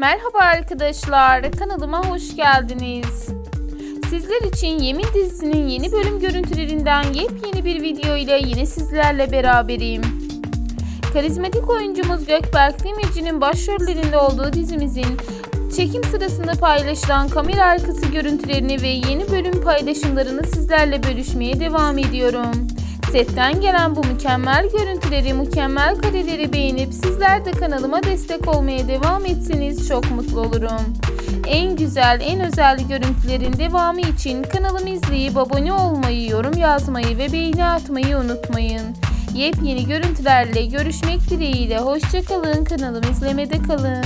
Merhaba arkadaşlar, kanalıma hoş geldiniz. Sizler için Yemin dizisinin yeni bölüm görüntülerinden yepyeni bir video ile yine sizlerle beraberim. Karizmatik oyuncumuz Gökberk Demirci'nin başrollerinde olduğu dizimizin çekim sırasında paylaşılan kamera arkası görüntülerini ve yeni bölüm paylaşımlarını sizlerle bölüşmeye devam ediyorum. Setten gelen bu mükemmel görüntüleri, mükemmel kareleri beğenip sizler de kanalıma destek olmaya devam etseniz çok mutlu olurum. En güzel, en özel görüntülerin devamı için kanalımı izleyip abone olmayı, yorum yazmayı ve beğeni atmayı unutmayın. Yepyeni görüntülerle görüşmek dileğiyle hoşçakalın kanalımı izlemede kalın.